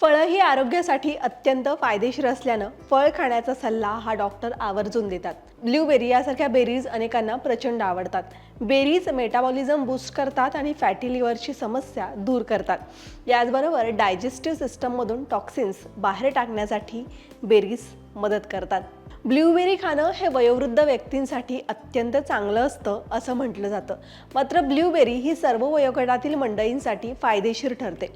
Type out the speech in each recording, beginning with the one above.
फळं ही आरोग्यासाठी अत्यंत फायदेशीर असल्यानं फळ खाण्याचा सल्ला हा डॉक्टर आवर्जून देतात. ब्ल्यूबेरी यासारख्या बेरीज अनेकांना प्रचंड आवडतात. बेरीज मेटाबॉलिझम बूस्ट करतात आणि फॅटी लिव्हरची समस्या दूर करतात. याचबरोबर डायजेस्टिव्ह सिस्टममधून टॉक्सिन्स बाहेर टाकण्यासाठी बेरीज मदत करतात. ब्ल्यूबेरी खाणं हे वयोवृद्ध व्यक्तींसाठी अत्यंत चांगलं असतं असं म्हटलं जातं. मात्र ब्ल्यूबेरी ही सर्व वयोगटातील मंडळींसाठी फायदेशीर ठरते.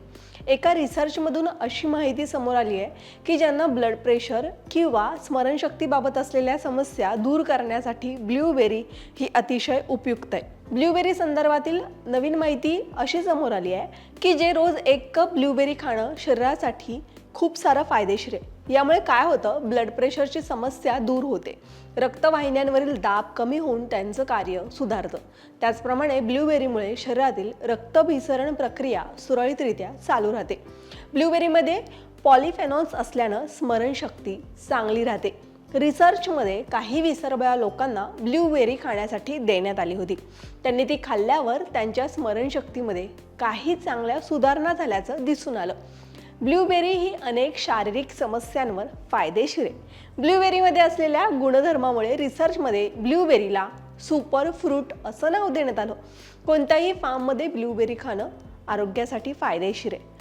एका रिसर्चमधून अशी माहिती समोर आली आहे की ज्यांना ब्लड प्रेशर किंवा स्मरणशक्तीबाबत असलेल्या समस्या दूर करण्यासाठी ब्ल्यूबेरी ही अतिशय उपयुक्त आहे. ब्ल्यूबेरी संदर्भातील नवीन माहिती अशी समोर आली आहे की जे रोज एक कप ब्ल्यूबेरी खाणं शरीरासाठी खूप सारं फायदेशीर आहे. यामुळे काय होतं ब्लड प्रेशरची समस्या दूर होते. रक्तवाहिन्यांवरील दाब कमी होऊन त्यांचं कार्य सुधारतं. त्याचप्रमाणे ब्ल्यूबेरीमुळे शरीरातील रक्तभिसरण प्रक्रिया सुरळीतरित्या चालू राहते. ब्ल्यूबेरीमध्ये पॉलिफेनॉल्स असल्यानं स्मरणशक्ती चांगली राहते. रिसर्चमध्ये काही विसरबया लोकांना ब्ल्यूबेरी खाण्यासाठी देण्यात आली होती. त्यांनी ती खाल्ल्यावर त्यांच्या स्मरणशक्तीमध्ये काही चांगल्या सुधारणा झाल्याचं दिसून आलं. ब्ल्यूबेरी ही अनेक शारीरिक समस्यांवर फायदेशीर आहे. ब्ल्यूबेरीमध्ये असलेल्या गुणधर्मामुळे रिसर्चमध्ये ब्ल्यूबेरीला सुपर फ्रूट असं नाव देण्यात आलं. कोणत्याही फार्ममध्ये ब्ल्यूबेरी खाणं आरोग्यासाठी फायदेशीर आहे.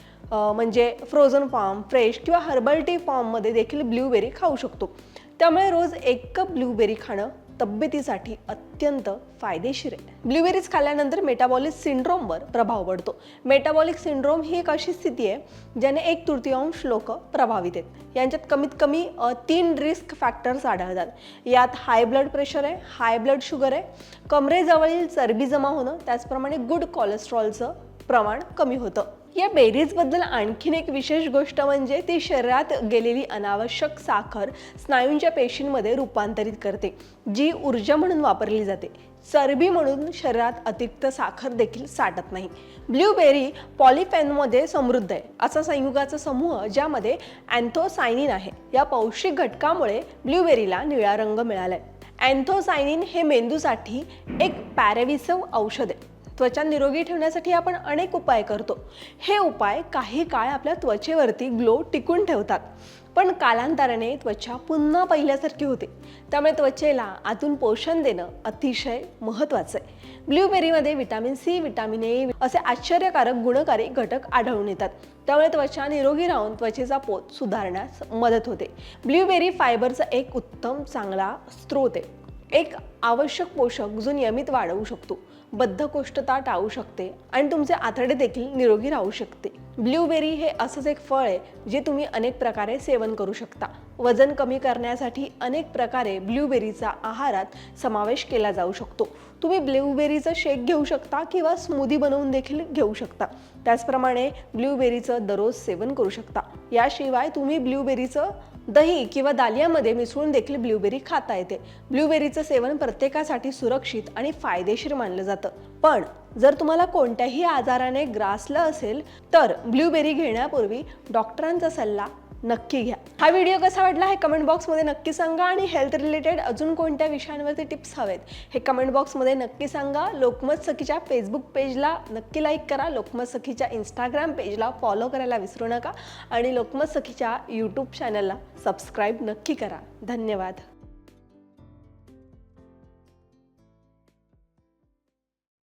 म्हणजे फ्रोझन फॉर्म फ्रेश किंवा हर्बल टी फॉर्ममध्ये देखील ब्ल्यूबेरी खाऊ शकतो. त्यामुळे रोज एक कप ब्लूबेरी खाणं तब्येतीसाठी अत्यंत फायदेशीर आहे. ब्लूबेरीज खाल्ल्यानंतर मेटाबॉलिक सिंड्रोमवर प्रभाव पडतो. मेटाबॉलिक सिंड्रोम ही एक अशी स्थिती आहे ज्याने एक तृतीयांश लोक प्रभावित आहेत. यांच्यात कमीत कमी तीन रिस्क फॅक्टर्स आढळतात. यात हाय ब्लड प्रेशर आहे हाय ब्लड शुगर आहे कमरेजवळील चरबी जमा होणं त्याचप्रमाणे गुड कोलेस्ट्रॉलचं प्रमाण कमी होतं. या बेरीजबद्दल आणखीन एक विशेष गोष्ट म्हणजे ती शरीरात गेलेली अनावश्यक साखर स्नायूंच्या पेशींमध्ये रूपांतरित करते जी ऊर्जा म्हणून वापरली जाते. चरबी म्हणून शरीरात अतिरिक्त साखर देखील साठत नाही. ब्ल्यूबेरी पॉलिफेनमध्ये समृद्ध आहे. असा संयुगाचा समूह ज्यामध्ये अँथोसायनिन आहे. या पौष्टिक घटकामुळे ब्ल्यूबेरीला निळा रंग मिळाला आहे अँथोसायनिन हे मेंदूसाठी एक पॅरेविसव औषध आहे. त्वचा निरोगी ठेवण्यासाठी आपण अनेक उपाय करतो. हे उपाय काही काळ आपल्या त्वचेवरती ग्लो टिकून ठेवतात. पण कालांतराने त्वचा पुन्हा पहिल्यासारखी होते. त्यामुळे त्वचेला आतून पोषण देणं अतिशय महत्त्वाचं आहे. ब्ल्यूबेरीमध्ये विटॅमिन सी विटॅमिन ए असे आश्चर्यकारक गुणकारी घटक आढळून येतात. त्यामुळे त्वचा निरोगी राहून त्वचेचा पोत सुधारण्यास मदत होते. ब्ल्यूबेरी फायबरचा एक उत्तम चांगला स्रोत आहे. एक आवश्यक पोषक जो नियमित वाढवू शकतो. बद्धकोष्ठता टाळू शकते आणि तुमचे आतडे देखील निरोगी राहू शकते. ब्ल्यूबेरी हे असंच एक फळ आहे जे तुम्ही अनेक प्रकारे सेवन करू शकता. वजन कमी करण्यासाठी अनेक प्रकारे ब्ल्यूबेरीचा आहारात समावेश केला जाऊ शकतो. तुम्ही ब्ल्यूबेरीचं शेक घेऊ शकता किंवा स्मूदी बनवून देखील घेऊ शकता. त्याचप्रमाणे ब्ल्यूबेरीचं दररोज सेवन करू शकता. याशिवाय तुम्ही ब्ल्यूबेरीचं दही किंवा दालियामध्ये मिसळून देखील ब्लूबेरी खाता येते. ब्ल्यूबेरीचं सेवन प्रत्येकासाठी सुरक्षित आणि फायदेशीर मानलं जातं. पण जर तुम्हाला कोणत्याही आजाराने ग्रासलं असेल तर ब्ल्यूबेरी घेण्यापूर्वी डॉक्टरांचा सल्ला नक्की घ्या. हा व्हिडिओ कसा वाटला हे कमेंट बॉक्समध्ये नक्की सांगा आणि हेल्थ रिलेटेड अजून कोणत्या विषयांवरती टिप्स हवेत हे कमेंट बॉक्समध्ये नक्की सांगा. लोकमत सखीच्या फेसबुक पेजला नक्की लाईक करा. लोकमत सखीच्या इंस्टाग्राम पेजला फॉलो करायला विसरू नका. आणि लोकमत सखीच्या यूट्यूब चॅनलला सबस्क्राईब नक्की करा. धन्यवाद.